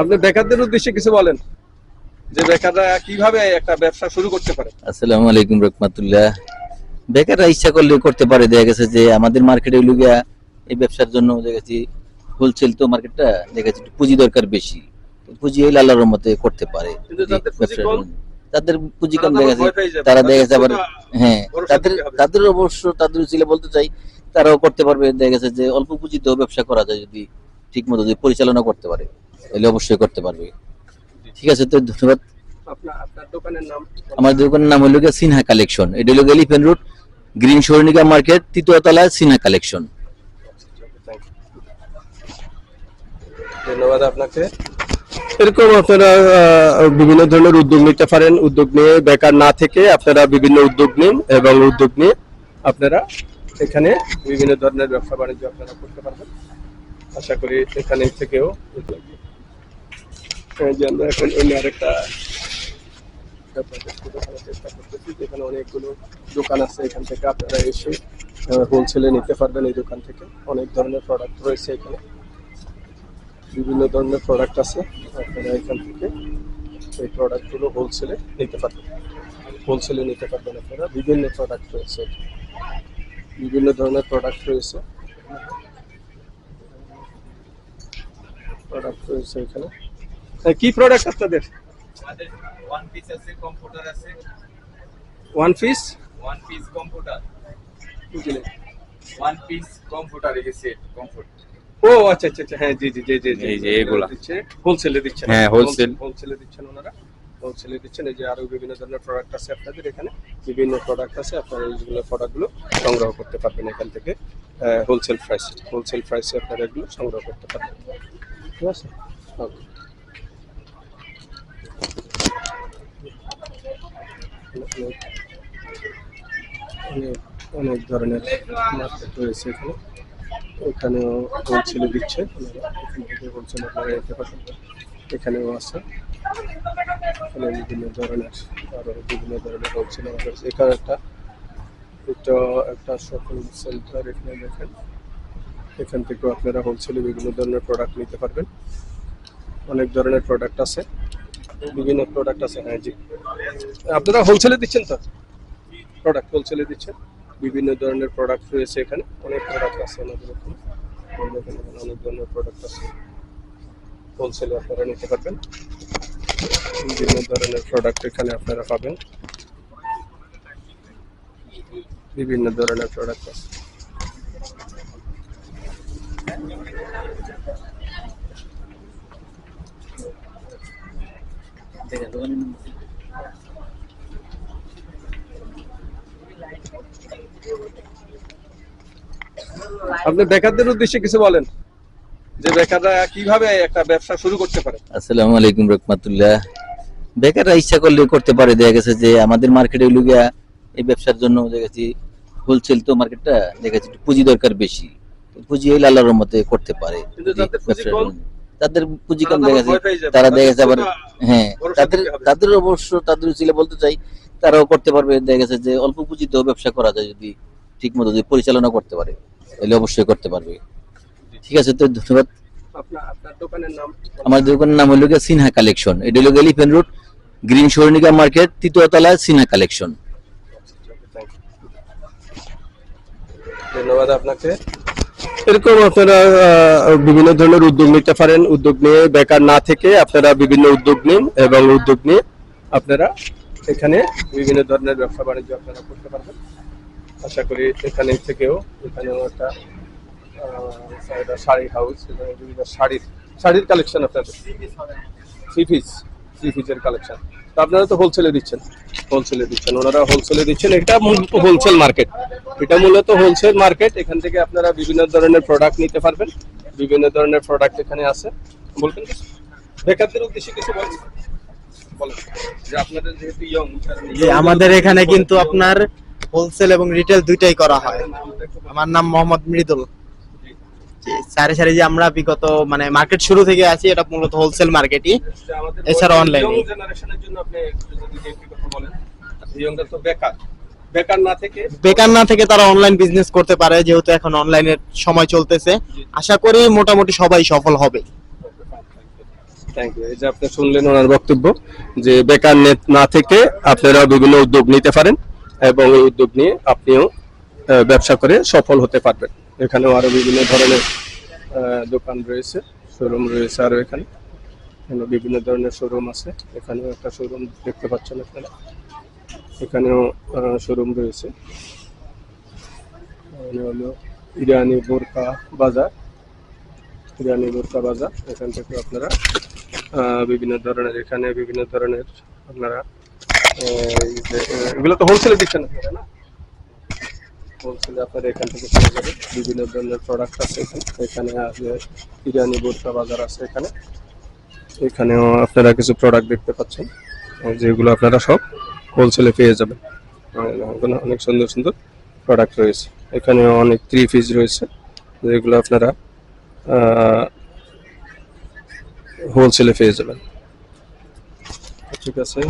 আপনি বেকারদের উদ্দেশ্যে কিছু বলেন যে বেকাররা কীভাবে একটা ব্যবসা শুরু করতে পারে? আসসালামু আলাইকুম রহমতুল্লাহ। বেকাররা ইচ্ছা করলে করতে পারে দেখা গেছে যে আমাদের মার্কেটে লুগিয়া এই ব্যবসার জন্য দেখেছি হোলসেল তো মার্কেটটা দেখেছি পুঁজি দরকার বেশি। পুঁজি এই আল্লাহর রহমতে করতে পারে। তাদের পুঁজি কম। তারা দেখা তো ভয় পেয়ে যাবে। তারা তাদের দেখা গেছে আবার হ্যাঁ তাদের তাদের অবশ্য তাদের ছিল বলতে চাই তারাও করতে পারবে দেখা গেছে যে অল্প পুঁজিতেও ব্যবসা করা যায় যদি ঠিক মতো যদি পরিচালনা করতে পারে তাহলে অবশ্যই করতে পারবে। ঠিক আছে তো ধন্যবাদ। আমার দোকানের নাম হলো গিয়ে সিনহা কালেকশন। এটা হলো Elephant Road Green Swarnika Market তৃতীয় তলায় সিনহা কালেকশন। ধন্যবাদ আপনাকে। এরকম আপনারা বিভিন্ন ধরনের উদ্যোগ নিতে পারেন। উদ্যোগ নিয়ে বেকার না থেকে আপনারা বিভিন্ন উদ্যোগ নিন এবং উদ্যোগ নিয়ে আপনারা এখানে বিভিন্ন ধরনের ব্যবসা বাণিজ্য আপনারা করতে পারবেন। আশা করি এখানে থেকেও যে আমরা এখন অন্য আরেকটা আপনাদের দেখানোর চেষ্টা করতেছি, যেখানে অনেকগুলো দোকান আছে এখান থেকে আপনারা এসে হোলসেলে নিতে পারবেন এই দোকান থেকে। অনেক ধরনের প্রোডাক্ট রয়েছে এখানে। বিভিন্ন ধরনের প্রোডাক্ট আছে, আপনারা এখান থেকে এই প্রোডাক্টগুলো হোলসেলে নিতে পারবেন। হোলসেলে নিতে পারবেন আপনারা। বিভিন্ন প্রোডাক্ট রয়েছে বিভিন্ন ধরনের প্রোডাক্ট রয়েছে। প্রোডাক্ট রয়েছে এখানে। হ্যাঁ, কি প্রোডাক্ট আপনাদের? ওয়ান পিস আছে কম্পিউটার আছে। One piece one piece computer one piece computer এই সেট কমফোর্ট ও আচ্ছা আচ্ছা আচ্ছা হ্যাঁ জি জি জি জি জি। এই যে এগুলা। দিচ্ছে। হোলসেলে দিচ্ছেন হ্যাঁ, wholesale। হোলসেলে দিচ্ছেন ওনারা। হোলসেলে দিচ্ছেন। এই যে আরও বিভিন্ন ধরনের প্রোডাক্ট আছে আপনাদের এখানে। বিভিন্ন প্রোডাক্ট আছে। আপনারা এইগুলো প্রোডাক্টগুলো সংগ্রহ করতে পারবেন এখান থেকে। হোলসেল প্রাইস হোলসেল প্রাইসে আপনারা এগুলো সংগ্রহ করতে পারবেন। ঠিক আছে। ওকে অনেক অনেক ধরনের মার্কেট রয়েছে এখানে। এখানেও হোলসেলে দিচ্ছে। হোলসেল আপনারা নিতে পারবেন এখানেও আছে। এখানে বিভিন্ন ধরনের আরও বিভিন্ন ধরনের হোলসেল আমাদের এখানে একটা এটা একটা শপিং সেন্টার এখানে দেখেন। এখান থেকেও আপনারা হোলসেলে বিভিন্ন ধরনের প্রোডাক্ট নিতে পারবেন। অনেক ধরনের প্রোডাক্ট আছে, বিভিন্ন প্রোডাক্ট আছে হ্যাঁ জি। আপনারা হোলসেলে দিচ্ছেন তো? প্রোডাক্ট হোলসেলে দিচ্ছেন। বিভিন্ন ধরনের প্রোডাক্ট রয়েছে এখানে, অনেক প্রোডাক্ট আছে আমাদের এখানে। অনেক ধরনের প্রোডাক্ট আছে। হোলসেলে আপনারা নিতে পারবেন। বিভিন্ন ধরনের প্রোডাক্ট এখানে আপনারা পাবেন। বিভিন্ন ধরনের প্রোডাক্ট আছে। আপনি বেকারদের উদ্দেশ্যে কিছু বলেন যে বেকাররা কীভাবে একটা ব্যবসা শুরু করতে পারে? আসসালামু আলাইকুম রহমতুল্লাহ। বেকাররা ইচ্ছা করলে করতে পারে। দেখা গেছে যে আমাদের মার্কেটে লুগিয়া এই ব্যবসার জন্য দেখেছি হোলসেল তো মার্কেটটা দেখেছি পুঁজি দরকার বেশি। পুঁজি এই আল্লাহর রহমতে করতে পারে। তাদের পুঁজি কম দেখা তারা দেখা গেছে আবার হ্যাঁ তাদের তাদের অবশ্য তাদের ছিল বলতে চাই তারাও করতে পারবে। দেখা গেছে যে অল্প পুঁজিতেও ব্যবসা করা যায় যদি ঠিক মতো যদি পরিচালনা করতে পারে তাহলে অবশ্যই করতে পারবে। ঠিক আছে তো ধন্যবাদ। আমার দোকানের নাম হলো সিনহা কালেকশন। এটা হলো Elephant Road Green Swarnika Market তৃতীয় তলায় সিনহা কালেকশন। ধন্যবাদ আপনাকে। এরকম আপনারা বিভিন্ন ধরনের উদ্যোগ নিতে পারেন। উদ্যোগ নিয়ে বেকার না থেকে আপনারা বিভিন্ন উদ্যোগ নিন এবং উদ্যোগ নিয়ে আপনারা এখানে বিভিন্ন ধরনের ব্যবসা বাণিজ্য আপনারা করতে পারবেন। আশা করি এখানে থেকেও এখানেও একটা শাড়ি হাউস এখানে বিভিন্ন শাড়ির শাড়ির কালেকশন আপনাদের। থ্রি পিসের কালেকশন তো আপনারা তো হোলসেলে দিচ্ছেন। হোলসেলে দিচ্ছেন। ওনারা হোলসেলে দিচ্ছেন। এটা হোলসেল মার্কেট এটা মূলত হোলসেল মার্কেট এখান থেকে আপনারা বিভিন্ন ধরনের প্রোডাক্ট নিতে পারবেন। বিভিন্ন ধরনের প্রোডাক্ট এখানে আছে। বলবেন কিছু? বেকারদের উদ্দেশ্যে কিছু জি আমাদের এখানে কিন্তু আপনার হোলসেল এবং রিটেল দুইটাই করা হয়। আমার নাম মোহাম্মদ মৃদুল। সারি সারি যে আমরা বিগত মানে মার্কেট শুরু থেকে আছি এটা মূলত হোলসেল মার্কেটই এছাড়া এ। জেনারেশনের জন্য আপনি যদি একটি কথা বলেন তো বেকার। বেকার না থেকে? বেকার না থেকে তারা অনলাইন বিজনেস করতে পারে যেহেতু এখন অনলাইনের সময় চলতেছে। আশা করি মোটামুটি সবাই সফল হবে। থ্যাংক ইউ এই যে আপনি শুনলেন ওনার বক্তব্য যে বেকার নে- থেকে আপনারা বিভিন্ন উদ্যোগ নিতে পারেন এবং এই উদ্যোগ নিয়ে আপনিও ব্যবসা করে সফল হতে পারবেন। এখানেও আরও বিভিন্ন ধরনের দোকান রয়েছে শোরুম রয়েছে আরও এখানে। এখানে বিভিন্ন ধরনের শোরুম আছে। এখানেও একটা শোরুম দেখতে পাচ্ছেন আপনারা। এখানেও শোরুম রয়েছে। হলো ইরানি বোরকা বাজার। ইরানি বোরকা বাজার, এখান থেকে আপনারা বিভিন্ন ধরনের, এখানে বিভিন্ন ধরনের আপনারা এগুলো তো হোলসেলে দিচ্ছেন না? হোলসেলে আপনারা এখান থেকে বিভিন্ন ধরনের প্রোডাক্ট আছে এখানে। এখানে ইরানি বোরকা বাজার আছে এখানে। এখানেও আপনারা কিছু প্রোডাক্ট দেখতে পাচ্ছেন। যেগুলো আপনারা সব হোলসেলে পেয়ে যাবেন। এখানে অনেক সুন্দর সুন্দর প্রোডাক্ট রয়েছে। এখানে অনেক থ্রি পিস রয়েছে, যেগুলো আপনারা হোলসেলে পেয়ে যাবেন। ঠিক আছে?